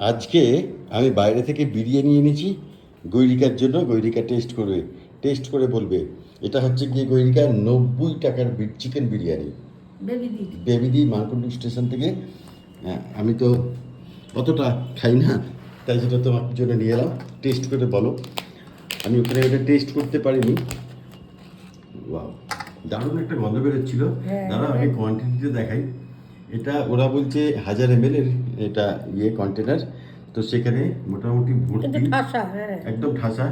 আজকে আমি বাইরে থেকে বিরিয়ানি এনেছি গৈরিকার জন্য গৈরিকা টেস্ট করবে। টেস্ট করে বলবে এটা হচ্ছে গিয়ে গৈরিকার নব্বই টাকার চিকেন বিরিয়ানি। বেবিদি মানকুণ্ডু স্টেশন থেকে। হ্যাঁ, আমি তো অতটা খাই না তাই সেটা তোমার জন্য নিয়ে এলাম। টেস্ট করে বলো। আমি ওখানে ওটা টেস্ট করতে পারিনি। ওয়াও দারুণ একটা গন্ধ বেরোচ্ছিল। হ্যাঁ। দাঁড়া আগে কোয়ান্টিটিতে দেখাই। এটা ওরা বলছে হাজার এম এর এটা ইয়ে কন্টেনার তো সেখানে মোটামুটি ভর্তি হ্যাঁ। একদম ঠাসা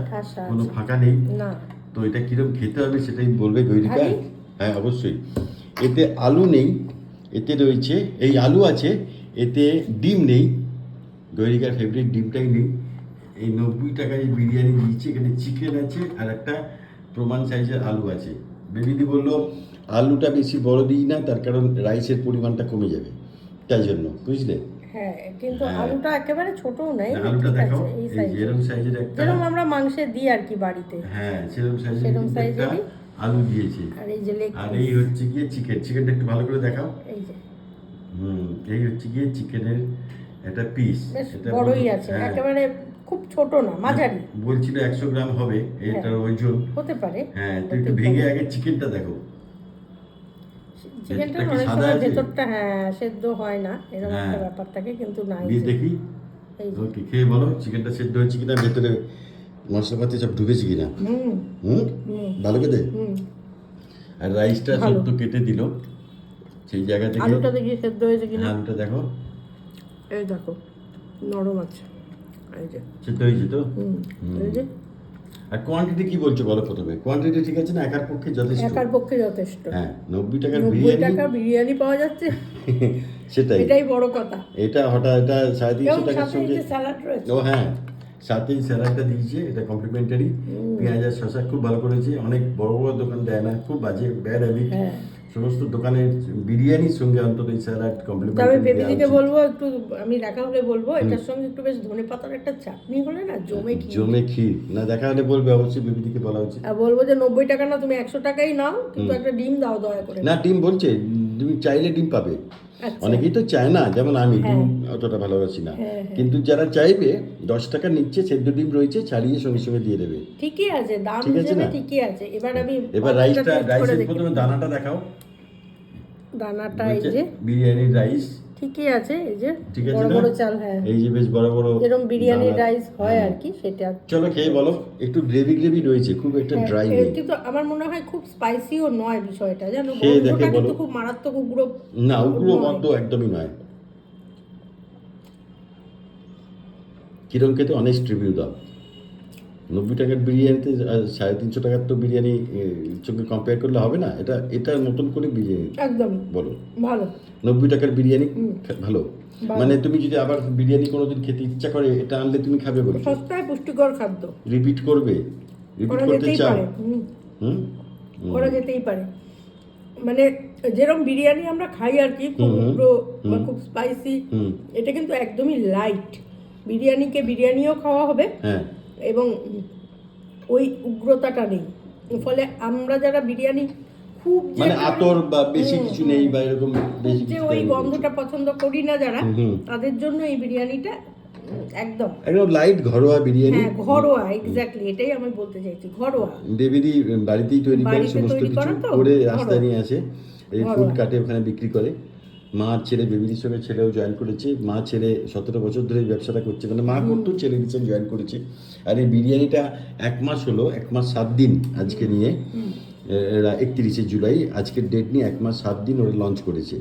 কোনো ফাঁকা নেই। তো এটা কিরম খেতে হবে সেটাই বলবে গৈরিকা হ্যাঁ অবশ্যই। এতে আলু নেই এতে রয়েছে এই আলু আছে এতে ডিম নেই গৈরিকার ফেভারিট ডিমটাই নেই। এই নব্বই টাকায় বিরিয়ানি দিয়েছে এখানে চিকেন আছে আর একটা প্রমাণ সাইজের আলু আছে। বেবিদি বলল আলুটা বেশি বড় দিই না তার কারণ রাইসের পরিমাণটা কমে যাবে তাই জন্য বুঝলে? হ্যাঁ কিন্তু হ্যাঁ। আলুটা একেবারে নাই আলুটা ঠিক দেখো আছে এই এই যেরকম সাইজের একটা যেরকম আমরা মাংসে দিই আর কি বাড়িতে। হ্যাঁ সেরকম সাইজের সেরকম কিন্তু সাইজেরই। আলু দিয়েছে। আর এই যে আর এই হচ্ছে গিয়ে চিকেন চিকেনটা একটু ভালো করে দেখাও। এই যে। হুম এই হচ্ছে গিয়ে চিকেনের একটা পিস বড়ই আছে একেবারে খুব ছোট না মাঝারি। বলছিল একশো গ্রাম হবে এটার ওজন। হতে পারে হ্যাঁ তো একটু ভেঙে আগে চিকেনটা দেখো। চিকেনটা অনেক সাদা সময়? ভেতরটা হ্যাঁ সেদ্ধ হয় না এরকম হ্যাঁ। একটা ব্যাপার থাকে কিন্তু নাই। দিয়ে দেখি। ওকে খেয়ে বলো চিকেনটা সেদ্ধ হয়েছে কিনা ভেতরে মশলাপাতি সব ঢুকেছে কিনা? হুম। ভালো হুম। আর রাইসটা তো কেটে দিল। সেই জায়গা থেকে আলুটা দেখি সেদ্ধ হয়েছে কিনা। আলুটা দেখো। এই দেখো নরম আছে। সেদ্ধ হয়েছে তো হুম এই যে। আর কোয়ান্টিটি কি বলছো বলো প্রথমে? কোয়ান্টিটি ঠিক আছে না? একার পক্ষে যথেষ্ট? একার পক্ষে যথেষ্ট। হ্যাঁ নব্বই টাকার বিরিয়ানি? টাকা বিরিয়ানি পাওয়া যাচ্ছে। সেটাই। এটাই বড় কথা। এটা হঠাৎ এটা সাড়ে তিনশো এবং টাকার সাথে সঙ্গে যে স্যালাড রয়েছে। ও হ্যাঁ সাথেই স্যালাডটা দিয়েছে এটা কমপ্লিমেন্টারি পেঁয়াজ আর শশা খুব ভালো করেছে। অনেক বড় বড় দোকান দেয় না খুব বাজে ব্যাড হ্যাবিট হ্যাঁ। সমস্ত দোকানের বিরিয়ানির সঙ্গে অন্তত এই স্যালাড তবে কমপ্লিমেন্টারি বেবিদিকে বলব একটু আমি দেখা হলে বলব এটার সঙ্গে একটু বেশ ধনে পাতার একটা চাটনি হলে না জমে কি জমে ক্ষীর। না দেখা হলে বলবে অবশ্যই বেবিদিকে বলা উচিত। আর বলব যে নব্বই টাকা না তুমি একশো টাকাই নাও কিন্তু একটা ডিম দাও দয়া করে। না ডিম বলছে তুমি চাইলে ডিম পাবে। আচ্ছা। অনেকেই তো চায় না যেমন আমি ডিম অতটা ভালোবাসি না। হ্যাঁ, কিন্তু যারা চাইবে দশ টাকা নিচ্ছে সেদ্ধ ডিম রয়েছে ছাড়িয়ে সঙ্গে সঙ্গে দিয়ে দেবে। ঠিকই আছে দাম ঠিক আছে? ঠিকই আছে। এবার আমি এবার রাইসটা রাইসের প্রথমে দানাটা দেখাও। দানাটা এই যে। বিরিয়ানির রাইস ঠিকই আছে এই যে বড় বড় চাল হ্যাঁ। এই যে বেশ বড় বড় যেরকম বিরিয়ানির দানা। রাইস হয় আর কি সেটা। চলো খেয়ে বলো একটু গ্রেভি গ্রেভি রয়েছে খুব একটা ড্রাই হ্যাঁ, নেই। কিন্তু আমার মনে হয় খুব স্পাইসিও নয় বিষয়টা জানো? গন্ধটা কিন্তু খুব মারাত্মক উগ্র না উগ্র গন্ধ একদমই নয়। কিরম খেতে? অনেস্ট রিভিউ দাও। নব্বই টাকার বিরিয়ানিতে সাড়ে তিনশো টাকার তো বিরিয়ানি সঙ্গে কম্পেয়ার করলে হবে না। এটা এটার মতন করে বিরিয়ানি। একদম। বলো। ভালো। নব্বই টাকার বিরিয়ানি ভালো। মানে তুমি যদি আবার বিরিয়ানি কোনোদিন খেতে ইচ্ছা করে এটা আনলে তুমি খাবে বলো। সস্তায় পুষ্টিকর খাদ্য। রিপিট করবে। রিপিট করতে চাও। হুম, করা যেতেই পারে। মানে যেরকম বিরিয়ানি আমরা খাই আর কি খুব উগ্র বা খুব স্পাইসি এটা কিন্তু একদমই লাইট বিরিয়ানিকে বিরিয়ানিও খাওয়া হবে। হ্যাঁ। এবং ওই উগ্রতাটা নেই। ফলে আমরা যারা বিরিয়ানি খুব মানে আতর বা বেশি কিছু নেই বা এরকম বেশি যে ওই গন্ধটা পছন্দ করি না যারা তাদের জন্য এই বিরিয়ানিটা একদম। একদম লাইট ঘরোয়া বিরিয়ানি। হ্যাঁ ঘরোয়া এক্স্যাক্টলি এটাই আমি বলতে চাইছি ঘরোয়া। দেবীদি বাড়িতেই তৈরি করে সমস্ত কিছু? করে। রাস্তায় নিয়ে আসে এই। ফুড কাটে ওখানে বিক্রি করে। মা ছেলে বেবিদির সঙ্গে ছেলেও জয়েন করেছে। মা ছেলে সতেরো বছর ধরে ব্যবসাটা করছে। মানে মা করতো ছেলে রিসেন্ট জয়েন করেছে? আর এই বিরিয়ানিটা এক মাস হলো এক মাস সাত দিন আজকে নিয়ে। একত্রিশে জুলাই আজকের ডেট নিয়ে এক মাস সাত দিন ওরা লঞ্চ করেছে।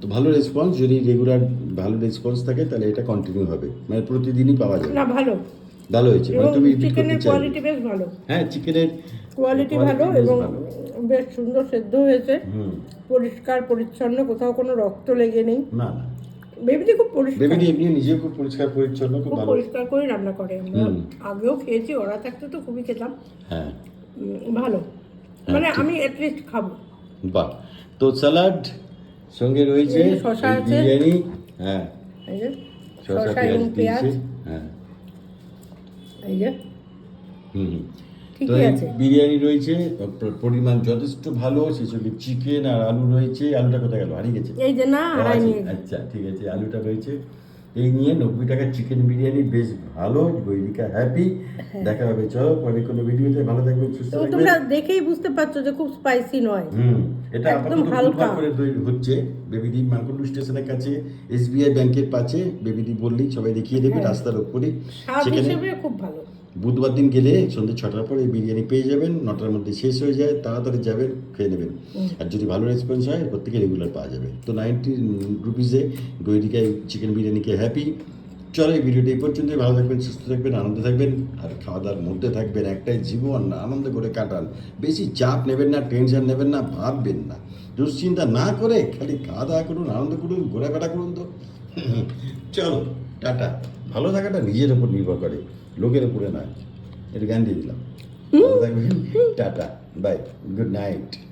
তো ভালো রেসপন্স যদি রেগুলার ভালো রেসপন্স থাকে তাহলে এটা কন্টিনিউ হবে। মানে প্রতিদিনই পাওয়া যায়। না ভালো। ভালো হয়েছে। মানে তুমি repeat করতে চিকেনের কোয়ালিটি বেশ ভালো। হ্যাঁ চিকেনের কোয়ালিটি ভালো এবং। বেশ সুন্দর সেদ্ধ হয়েছে। পরিষ্কার পরিচ্ছন্ন কোথাও কোনো রক্ত লেগে নেই। না না। বেবিটি খুব পরিষ্কার। বেবিডি এমনি নিজেও খুব পরিষ্কার পরিচ্ছন্ন খুব ভালো। পরিষ্কার করে রান্না করে। আমরা আগেও খেয়েছি ওরা থাকতে তো খুবই খেতাম। হ্যাঁ। ভালো। মানে আমি অ্যাটলিস্ট খাব। বাহ। তো স্যালাড সঙ্গে রয়েছে শসা আছে। বিরিয়ানি হ্যাঁ। এই যে শসা পেঁয়াজ। হ্যাঁ। এই যে। হুম হুম। তো বিরিয়ানি রয়েছে পরিমাণ যথেষ্ট ভালো চিকেন আর আলু রয়েছে। আলুটা কোথায় গেল? হারিয়ে গেছে। এই যে না আচ্ছা ঠিক আছে আলুটা রয়েছে। এই নিয়ে নব্বই টাকার চিকেন বিরিয়ানি বেশ ভালো। হ্যাপি দেখা হবে চলো পরে কোনো ভিডিওতে। ভালো থাকবেন সুস্থ থাকবেন। তোমরা দেখেই বুঝতে পারছ যে খুব স্পাইসি নয়। হুম এটা একদম হালকা। করে তৈরি হচ্ছে। বেবিদি মানকুন্ডু স্টেশনের কাছে এসবিআই ব্যাংকের পাশে। বেবিদি বললেই সবাই দেখিয়ে দেবে হ্যাঁ। রাস্তার স্বাদ সেখানে খুব ভালো। বুধবার দিন গেলে সন্ধ্যে ছটার পরে এই বিরিয়ানি পেয়ে যাবেন নটার মধ্যে শেষ হয়ে যায় তাড়াতাড়ি যাবেন খেয়ে নেবেন। আর যদি ভালো রেসপন্স হয় এরপর থেকে রেগুলার পাওয়া যাবে। তো নাইনটি রুপিসে গৈরিকায় চিকেন বিরিয়ানিকে হ্যাপি চলো এই ভিডিওটা এই পর্যন্তই। ভালো থাকবেন সুস্থ থাকবেন আনন্দ থাকবেন। আর খাওয়া দাওয়ার মধ্যে থাকবেন একটাই জীবন আনন্দ করে কাটান। বেশি চাপ নেবেন না টেনশন নেবেন না ভাববেন না। দুশ্চিন্তা না করে খালি খাওয়া দাওয়া করুন আনন্দ করুন ঘোরাফেরা করুন তো। চলো টাটা। ভালো থাকাটা নিজের উপর নির্ভর করে লোকের উপরে নয়। এটা জ্ঞান দিয়ে দিলাম ভালো থাকবেন। টাটা। বাই। Good night.